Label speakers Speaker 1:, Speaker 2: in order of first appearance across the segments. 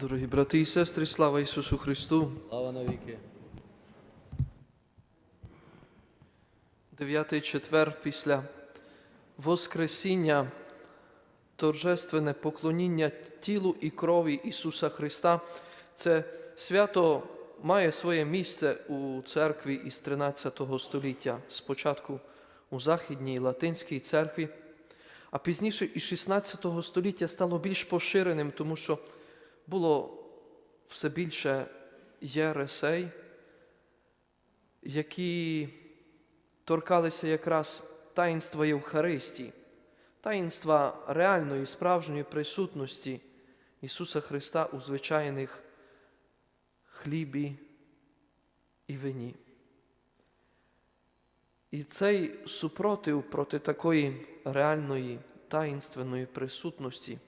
Speaker 1: Дорогі брати і сестри, слава Ісусу Христу!
Speaker 2: Слава навіки.
Speaker 1: Дев'ятий четвер після Воскресіння, торжественне поклоніння тілу і крові Ісуса Христа. Це свято має своє місце у церкві із 13 століття, спочатку у Західній Латинській церкві, а пізніше із 16 століття стало більш поширеним, тому що було все більше єресей, які торкалися якраз таїнства Євхаристії, таїнства реальної, справжньої присутності Ісуса Христа у звичайних хлібі і вині. І цей супротив проти такої реальної таїнственної присутності,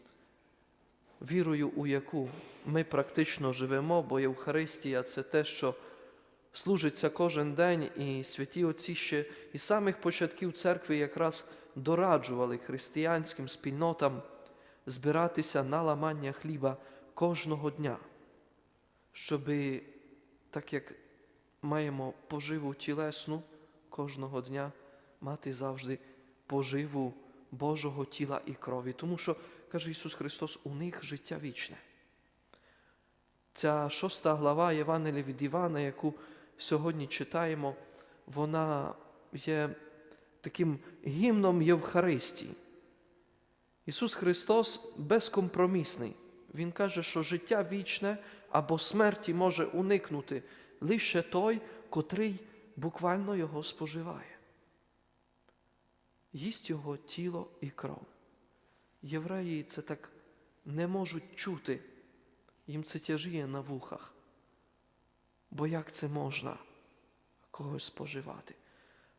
Speaker 1: вірою, у яку ми практично живемо, бо Євхаристія це те, що служиться кожен день, і святі отці ще із самих початків церкви якраз дораджували християнським спільнотам збиратися на ламання хліба кожного дня, щоби, так як маємо поживу тілесну кожного дня, мати завжди поживу Божого тіла і крові. Тому що, каже Ісус Христос, у них життя вічне. Ця шоста глава Євангелія від Івана, яку сьогодні читаємо, вона є таким гімном Євхаристії. Ісус Христос безкомпромісний. Він каже, що життя вічне або смерті може уникнути лише той, котрий буквально його споживає. Їсть його тіло і кров. Євреї це так не можуть чути, їм це тяжіє на вухах. Бо як це можна когось споживати?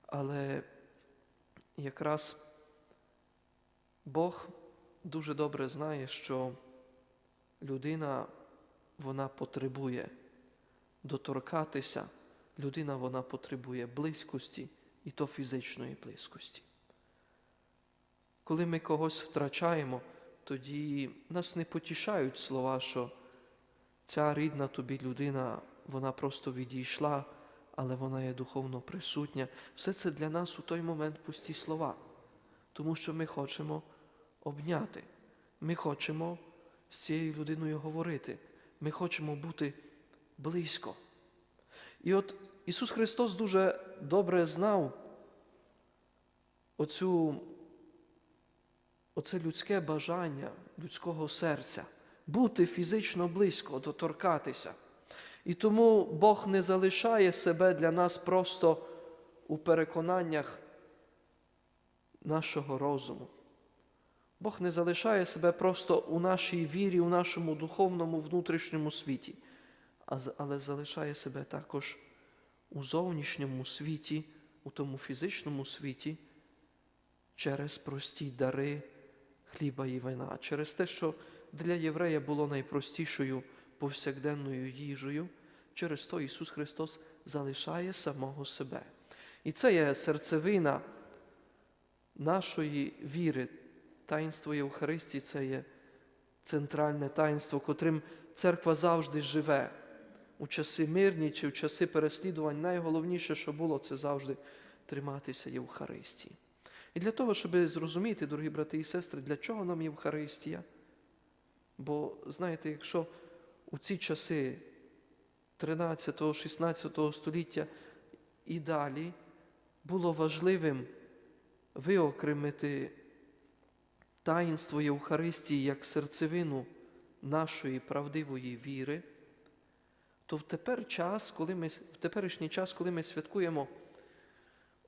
Speaker 1: Але якраз Бог дуже добре знає, що людина вона потребує доторкатися, людина вона потребує близькості і то фізичної близькості. Коли ми когось втрачаємо, тоді нас не потішають слова, що ця рідна тобі людина, вона просто відійшла, але вона є духовно присутня. Все це для нас у той момент пусті слова, тому що ми хочемо обняти, ми хочемо з цією людиною говорити, ми хочемо бути близько. І от Ісус Христос дуже добре знав оцю, оце людське бажання людського серця бути фізично близько, доторкатися. І тому Бог не залишає себе для нас просто у переконаннях нашого розуму. Бог не залишає себе просто у нашій вірі, у нашому духовному внутрішньому світі, але залишає себе також у зовнішньому світі, у тому фізичному світі, через прості дари хліба і вина, через те, що для єврея було найпростішою повсякденною їжею, через то Ісус Христос залишає самого себе. І це є серцевина нашої віри. Таїнство Євхаристії це є центральне таїнство, котрим церква завжди живе. У часи мирні чи в часи переслідувань найголовніше, що було, це завжди триматися Євхаристії. І для того, щоб зрозуміти, дорогі брати і сестри, для чого нам Євхаристія? Бо знаєте, якщо у ці часи 13-16 століття і далі було важливим виокремити таїнство Євхаристії як серцевину нашої правдивої віри, то в тепер час, коли ми, в теперішній час, коли ми святкуємо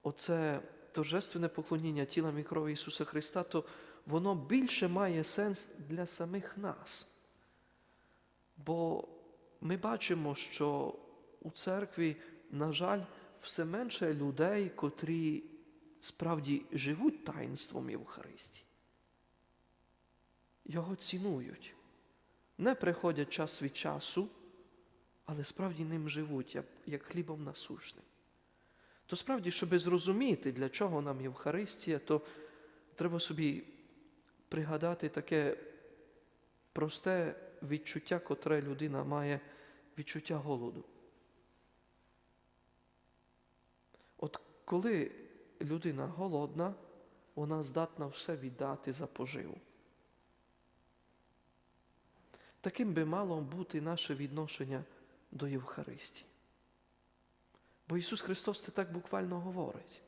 Speaker 1: оце торжественне поклоніння тілам і крові Ісуса Христа, то воно більше має сенс для самих нас. Бо ми бачимо, що у церкві, на жаль, все менше людей, котрі справді живуть таїнством Євхаристії. Його цінують. Не приходять час від часу, але справді ним живуть, як, хлібом насущним. То справді, щоб зрозуміти, для чого нам Євхаристія, то треба собі пригадати таке просте відчуття, котре людина має відчуття голоду. От коли людина голодна, вона здатна все віддати за поживу. Таким би мало бути наше відношення до Євхаристії. Бо Ісус Христос це так буквально говорить.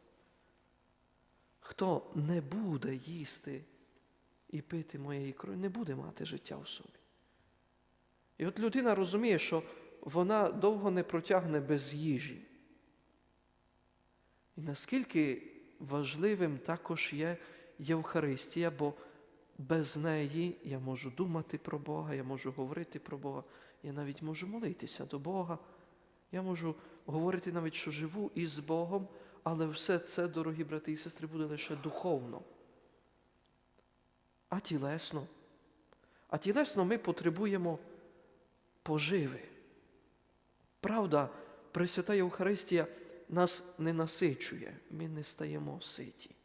Speaker 1: Хто не буде їсти і пити моєї крові, не буде мати життя у собі. І от людина розуміє, що вона довго не протягне без їжі. І наскільки важливим також є Євхаристія, бо без неї я можу думати про Бога, я можу говорити про Бога, я навіть можу молитися до Бога. Я можу говорити навіть, що живу із Богом, але все це, дорогі брати і сестри, буде лише духовно. А тілесно. А тілесно ми потребуємо поживи. Правда, Пресвята Євхаристія нас не насичує, ми не стаємо ситі.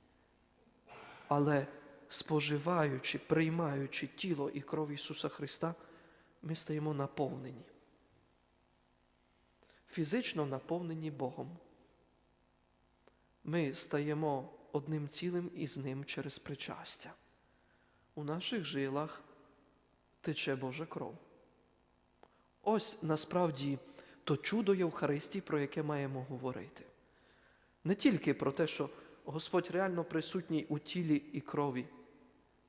Speaker 1: Але споживаючи, приймаючи тіло і кров Ісуса Христа, ми стаємо наповнені. Фізично наповнені Богом. Ми стаємо одним цілим із Ним через причастя. У наших жилах тече Божа кров. Ось насправді то чудо Євхаристії, про яке маємо говорити. Не тільки про те, що Господь реально присутній у тілі і крові,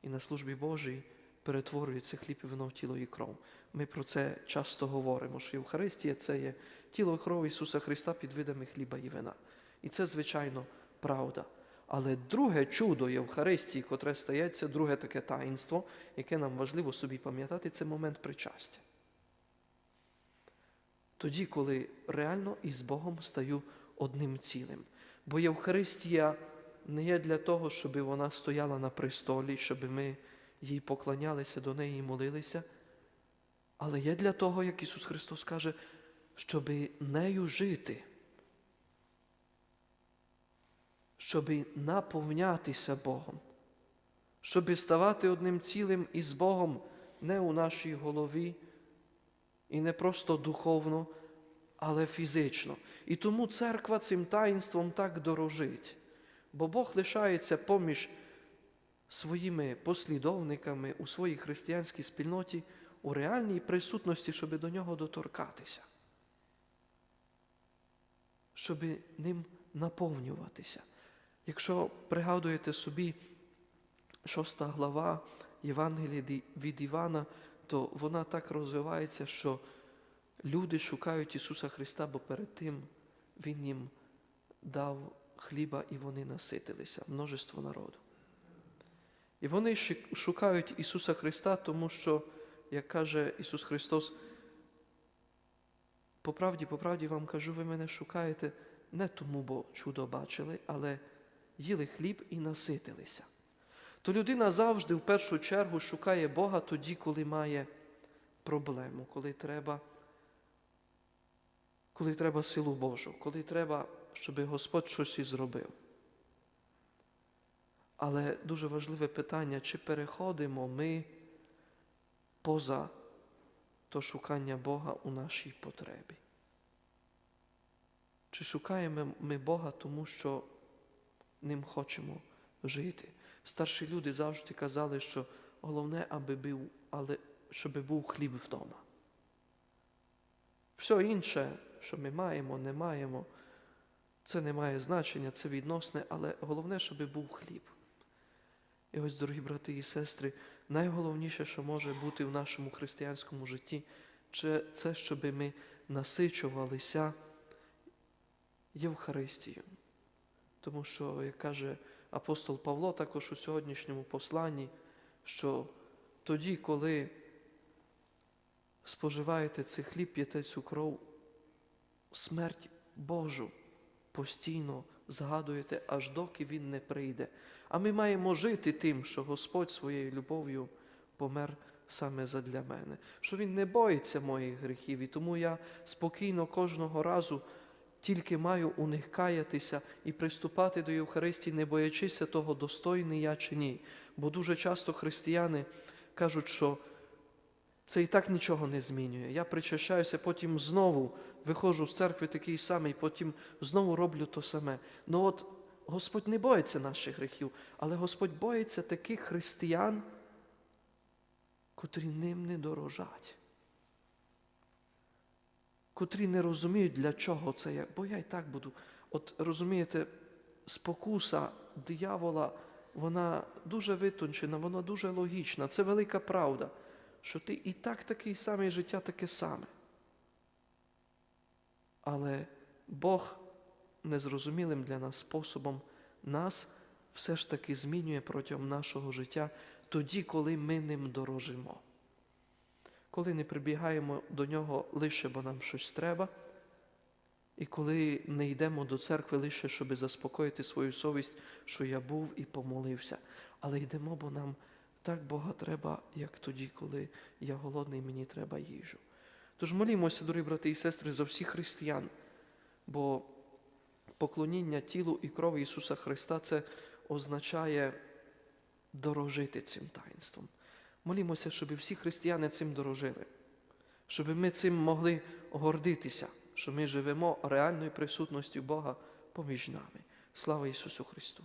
Speaker 1: і на службі Божій перетворюється хліб і вино в тіло і кров. Ми про це часто говоримо, що Євхаристія це є тіло і кров Ісуса Христа під видами хліба і вина. І це, звичайно, правда. Але друге чудо Євхаристії, котре стається, друге таке таїнство, яке нам важливо собі пам'ятати, це момент причастя. Тоді, коли реально із Богом стаю одним цілим. Бо Євхаристія не є для того, щоб вона стояла на престолі, щоб ми їй поклонялися до неї і молилися, але є для того, як Ісус Христос каже, щоб нею жити, щоб наповнятися Богом, щоб ставати одним цілим із Богом не у нашій голові і не просто духовно, але фізично. І тому церква цим таїнством так дорожить, бо Бог лишається поміж своїми послідовниками у своїй християнській спільноті у реальній присутності, щоб до нього доторкатися, щоб ним наповнюватися. Якщо пригадуєте собі шоста глава Євангелія від Івана, то вона так розвивається, що люди шукають Ісуса Христа, бо перед тим Він їм дав хліба і вони наситилися, множество народу. І вони шукають Ісуса Христа, тому що, як каже Ісус Христос, по правді, по правді вам кажу, ви мене шукаєте не тому, бо чудо бачили, але їли хліб і наситилися. То людина завжди в першу чергу шукає Бога тоді, коли має проблему, коли треба, коли треба силу Божу, коли треба, щоб Господь щось і зробив. Але дуже важливе питання, чи переходимо ми поза то шукання Бога у нашій потребі? Чи шукаємо ми Бога, тому що ним хочемо жити? Старші люди завжди казали, що головне, аби був, але щоб був хліб вдома. Все інше, що ми маємо, не маємо, це не має значення, це відносне, але головне, щоб був хліб. І ось, дорогі брати і сестри, найголовніше, що може бути в нашому християнському житті, це щоб ми насичувалися Євхаристією. Тому що, як каже апостол Павло, також у сьогоднішньому посланні, що тоді, коли споживаєте цей хліб, п'єте цю кров, смерть Божу постійно згадуєте, аж доки Він не прийде. А ми маємо жити тим, що Господь своєю любов'ю помер саме задля мене, що Він не боїться моїх гріхів, і тому я спокійно кожного разу тільки маю у них каятися і приступати до Євхаристії, не боячися того, достойний я чи ні. Бо дуже часто християни кажуть, що Це і так нічого не змінює. Я причащаюся, потім знову виходжу з церкви такий самий, потім знову роблю то саме. Ну от Господь не боїться наших гріхів, але Господь боїться таких християн, котрі ним не дорожать, котрі не розуміють, для чого це є. Бо я і так буду. От розумієте, спокуса диявола, вона дуже витончена, вона дуже логічна. Це велика правда, що ти і так такий самий життя таке саме. Але Бог незрозумілим для нас способом нас все ж таки змінює протягом нашого життя тоді, коли ми ним дорожимо. Коли не прибігаємо до нього лише, бо нам щось треба, і коли не йдемо до церкви лише, щоб заспокоїти свою совість, що я був і помолився, але йдемо, бо нам так Бога треба, як тоді, коли я голодний, мені треба їжу. Тож молімося, дорогі брати і сестри, за всіх християн, бо поклоніння тілу і крові Ісуса Христа це означає дорожити цим таїнством. Молімося, щоб всі християни цим дорожили, щоб ми цим могли гордитися, що ми живемо реальною присутністю Бога поміж нами. Слава Ісусу Христу!